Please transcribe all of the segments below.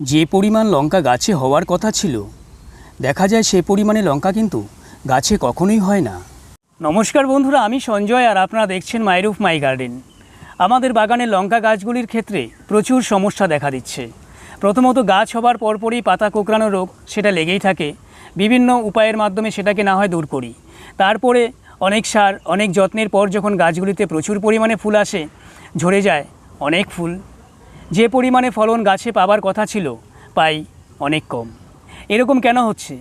যে পরিমাণ লঙ্কা গাছে হওয়ার কথা ছিল, দেখা যায় সে পরিমাণে লঙ্কা কিন্তু গাছে কখনোই হয় না। নমস্কার বন্ধুরা, আমি সঞ্জয় আর আপনারা দেখছেন মাইরুফ মাই গার্ডেন। আমাদের বাগানে লঙ্কা গাছগুলির ক্ষেত্রে প্রচুর সমস্যা দেখা দিচ্ছে। প্রথমত গাছ হবার পরপরই পাতা কোঁকড়ানো রোগ সেটা লেগেই থাকে। বিভিন্ন উপায়ের মাধ্যমে সেটাকে না হয় দূর করি। তারপরে অনেক সার, অনেক যত্নের পর যখন গাছগুলিতে প্রচুর পরিমাণে ফুল আসে, ঝরে যায় অনেক ফুল। যে পরিমাণে ফলন গাছে পাবার কথা ছিল, পাই অনেক কম। এরকম কেন হচ্ছে?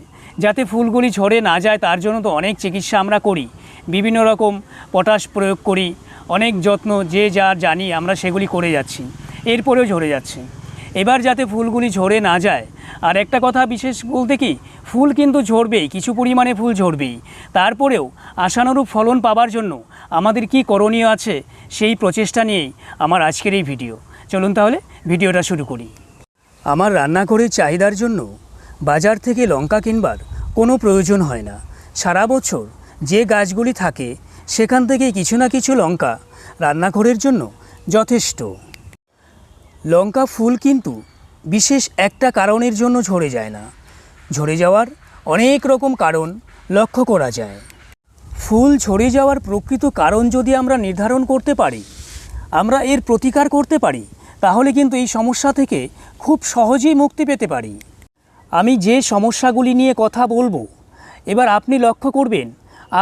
যাতে ফুলগুলি ঝরে না যায়, তার জন্য তো অনেক চিকিৎসা আমরা করি। বিভিন্ন রকম পটাশ প্রয়োগ করি, অনেক যত্ন যে যার জানি আমরা সেগুলি করে যাচ্ছি, এরপরেও ঝরে যাচ্ছে। এবার যাতে ফুলগুলি ঝরে না যায়, আর একটা কথা বিশেষ বলতে কি, ফুল কিন্তু ঝরবেই, কিছু পরিমাণে ফুল ঝরবেই। তারপরেও আশানুরূপ ফলন পাবার জন্য আমাদের কি করণীয় আছে, সেই প্রচেষ্টা নিয়েই আমার আজকের এই ভিডিও। চলুন তাহলে ভিডিওটা শুরু করি। আমার রান্নাঘরের চাহিদার জন্য বাজার থেকে লঙ্কা কিনবার কোনো প্রয়োজন হয় না। সারা বছর যে গাছগুলি থাকে, সেখান থেকে কিছু না কিছু লঙ্কা রান্নাঘরের জন্য যথেষ্ট। লঙ্কা ফুল কিন্তু বিশেষ একটা কারণের জন্য ঝরে যায় না। ঝরে যাওয়ার অনেক রকম কারণ লক্ষ্য করা যায়। ফুল ঝরে যাওয়ার প্রকৃত কারণ যদি আমরা নির্ধারণ করতে পারি, আমরা এর প্রতিকার করতে পারি তাহলে কিন্তু এই সমস্যা থেকে খুব সহজেই মুক্তি পেতে পারি। আমি যে সমস্যাগুলি নিয়ে কথা বলব, এবার আপনি লক্ষ্য করবেন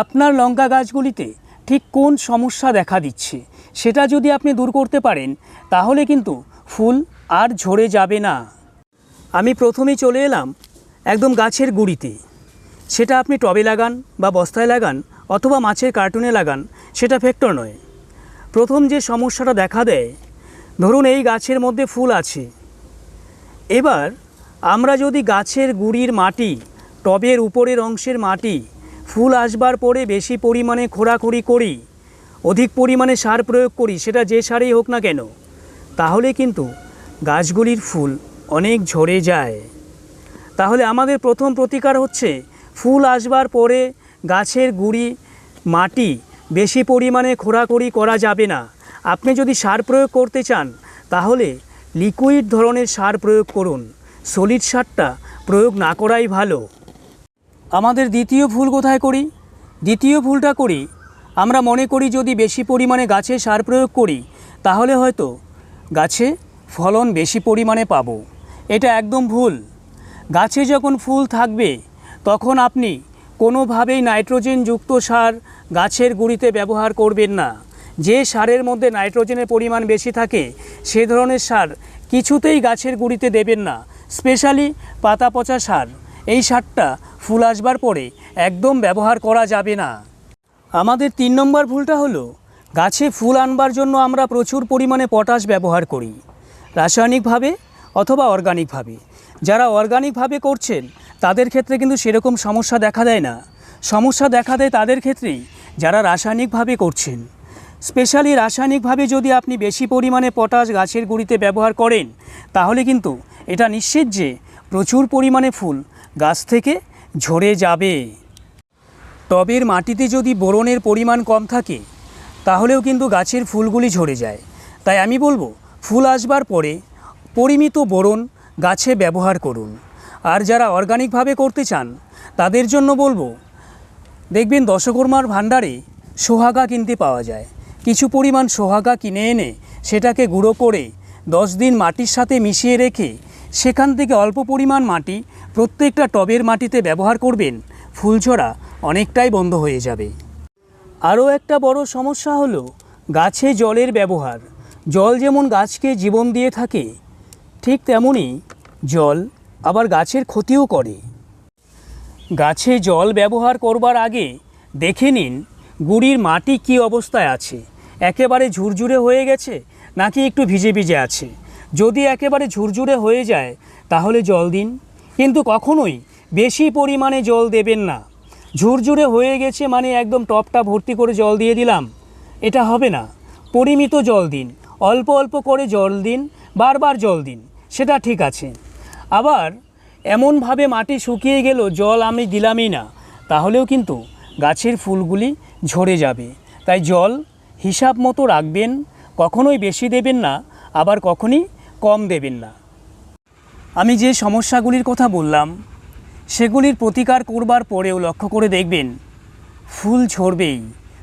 আপনার লঙ্কা গাছগুলিতে ঠিক কোন সমস্যা দেখা দিচ্ছে। সেটা যদি আপনি দূর করতে পারেন, তাহলে কিন্তু ফুল আর ঝরে যাবে না। আমি প্রথমেই চলে এলাম একদম গাছের গুঁড়িতে। সেটা আপনি টবে লাগান বা বস্তায় লাগান অথবা মাছের কার্টুনে লাগান, সেটা ফ্যাক্টর নয়। প্রথম যে সমস্যাটা দেখা দেয় ধরুন এই গাছের মধ্যে ফুল আছে। এবার আমরা যদি গাছের গুড়ির মাটি, টবের উপরের অংশের মাটি, ফুল আসবার পরে বেশি পরিমাণে খোঁড়াখুড়ি করি, অধিক পরিমাণে সার প্রয়োগ করি, সেটা যে সারেই হোক না কেন, তাহলে কিন্তু গাছগুলির ফুল অনেক ঝরে যায়। তাহলে আমাদের প্রথম প্রতিকার হচ্ছে, ফুল আসবার পরে গাছের গুড়ি, মাটি বেশি পরিমাণে খোঁড়াখুড়ি করা যাবে না। আপনি যদি সার প্রয়োগ করতে চান, তাহলে লিকুইড ধরনের সার প্রয়োগ করুন। সলিড সারটা প্রয়োগ না করাই ভালো। আমাদের দ্বিতীয় ভুল কোথায় করি? দ্বিতীয় ভুলটা করি, আমরা মনে করি যদি বেশি পরিমাণে গাছে সার প্রয়োগ করি, তাহলে হয়তো গাছে ফলন বেশি পরিমাণে পাবো। এটা একদম ভুল। গাছে যখন ফুল থাকবে, তখন আপনি কোনোভাবেই নাইট্রোজেনযুক্ত সার গাছের গুঁড়িতে ব্যবহার করবেন না। যে সারের মধ্যে নাইট্রোজেনের পরিমাণ বেশি থাকে, সে ধরনের সার কিছুতেই গাছের গুঁড়িতে দেবেন না, স্পেশালি পাতা পচা সার। এই সারটা ফুল আসবার পরে একদম ব্যবহার করা যাবে না। আমাদের তিন নম্বর ভুলটা হলো, গাছে ফুল আনবার জন্য আমরা প্রচুর পরিমাণে পটাশ ব্যবহার করি, রাসায়নিকভাবে অথবা অর্গানিকভাবে। যারা অর্গানিকভাবে করছেন, তাদের ক্ষেত্রে কিন্তু সেরকম সমস্যা দেখা দেয় না। সমস্যা দেখা দেয় তাদের ক্ষেত্রেই যারা রাসায়নিকভাবে করছেন। স্পেশালি রাসায়নিকভাবে যদি আপনি বেশি পরিমাণে পটাশ গাছের গুঁড়িতে ব্যবহার করেন, তাহলে কিন্তু এটা নিশ্চিত যে প্রচুর পরিমাণে ফুল গাছ থেকে ঝরে যাবে। টবের মাটিতে যদি বোরনের পরিমাণ কম থাকে, তাহলেও কিন্তু গাছের ফুলগুলি ঝরে যায়। তাই আমি বলব, ফুল আসবার পরে পরিমিত বোরন গাছে ব্যবহার করুন। আর যারা অর্গানিকভাবে করতে চান, তাদের জন্য বলব, দেখবেন দশকর্মার ভাণ্ডারে সোহাগা কিনতে পাওয়া যায়। কিছু পরিমাণ সোহাগা কিনে এনে সেটাকে গুঁড়ো করে দশ দিন মাটির সাথে মিশিয়ে রেখে সেখান থেকে অল্প পরিমাণ মাটি প্রত্যেকটা টবের মাটিতে ব্যবহার করবেন, ফুলঝরা অনেকটাই বন্ধ হয়ে যাবে। আরও একটা বড় সমস্যা হলো গাছে জলের ব্যবহার। জল যেমন গাছকে জীবন দিয়ে থাকে, ঠিক তেমনই জল আবার গাছের ক্ষতিও করে। গাছে জল ব্যবহার করবার আগে দেখে নিন গুড়ির মাটি কী অবস্থায় আছে? একেবারে ঝুরঝুরে হয়ে গেছে নাকি একটু ভিজে ভিজে আছে? যদি একেবারে ঝুরঝুরে হয়ে যায়, তাহলে জল দিন। কিন্তু কখনোই বেশি পরিমাণে জল দেবেন না। ঝুরঝুরে হয়ে গেছে মানে একদম টপটা ভর্তি করে জল দিয়ে দিলাম। এটা হবে না। পরিমিত জল দিন। অল্প অল্প করে জল দিন, বারবার জল দিন। সেটা ঠিক আছে। আবার এমনভাবে মাটি শুকিয়ে গেল, জল আমি দিলামই না। তাহলেও কিন্তু গাছের ফুলগুলি ঝরে যাবে। তাই জল হিসাব মতো রাখবেন, কখনোই বেশি দেবেন না, আবার কখনই কম দেবেন না। আমি যে সমস্যাগুলির কথা বললাম, সেগুলির প্রতিকার করবার পরেও লক্ষ্য করে দেখবেন, ফুল ঝরবেই।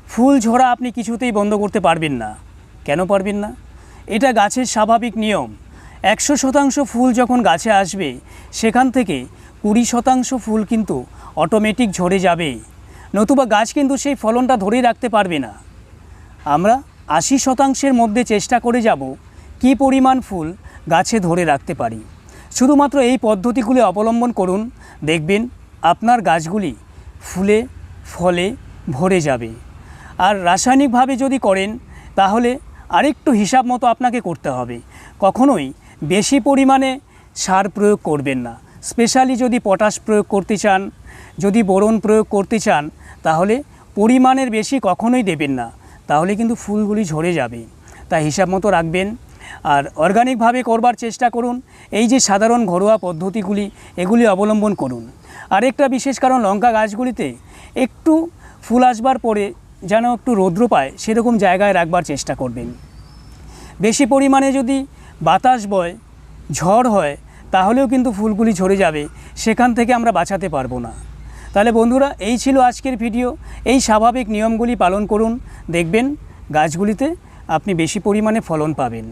ফুল ঝরা আপনি কিছুতেই বন্ধ করতে পারবেন না। কেন পারবেন না? এটা গাছের স্বাভাবিক নিয়ম। একশো শতাংশ ফুল যখন গাছে আসবে, সেখান থেকে কুড়ি শতাংশ ফুল কিন্তু অটোমেটিক ঝরে যাবে। নতুবা গাছ কিন্তু সেই ফলনটা ধরে রাখতে পারবে না। আমরা আশি শতাংশের মধ্যে চেষ্টা করে যাব কী পরিমাণ ফুল গাছে ধরে রাখতে পারি। শুধুমাত্র এই পদ্ধতিগুলি অবলম্বন করুন, দেখবেন আপনার গাছগুলি ফুলে, ফলে ভরে যাবে। আর রাসায়নিকভাবে যদি করেন, তাহলে আরেকটু হিসাব মতো আপনাকে করতে হবে। কখনোই বেশি পরিমাণে সার প্রয়োগ করবেন না। স্পেশালি যদি পটাশ প্রয়োগ করতে চান, যদি বোরন প্রয়োগ করতে চান, তাহলে পরিমাণের বেশি কখনোই দেবেন না। তাহলে কিন্তু ফুলগুলি ঝরে যাবে। তাই হিসাব মতো রাখবেন। আর অর্গানিকভাবে করবার চেষ্টা করুন। এই যে সাধারণ ঘরোয়া পদ্ধতিগুলি, এগুলি অবলম্বন করুন। আরেকটা বিশেষ কারণ লঙ্কা গাছগুলিতে একটু ফুল আসবার পরে যেন একটু রৌদ্র পায়, সেরকম জায়গায় রাখবার চেষ্টা করবেন। বেশি পরিমাণে যদি বাতাস বয়, ঝড় হয় তাহলেও কিন্তু ফুলগুলি ঝরে যাবে, সেখান থেকে আমরা বাঁচাতে পারব না। তাহলে বন্ধুরা, এই ছিল আজকের ভিডিও। এই স্বাভাবিক নিয়মগুলি পালন করুন। দেখবেন গাছগুলিতে আপনি বেশি পরিমাণে ফলন পাবেন।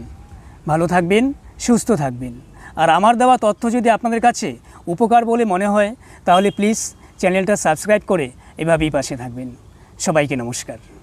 ভালো থাকবেন, সুস্থ থাকবেন। আর আমার দেওয়া তথ্য যদি আপনাদের কাছে উপকার বলে মনে হয়, তাহলে প্লিজ চ্যানেলটা সাবস্ক্রাইব করে এভাবেই পাশে থাকবেন। সবাইকে নমস্কার।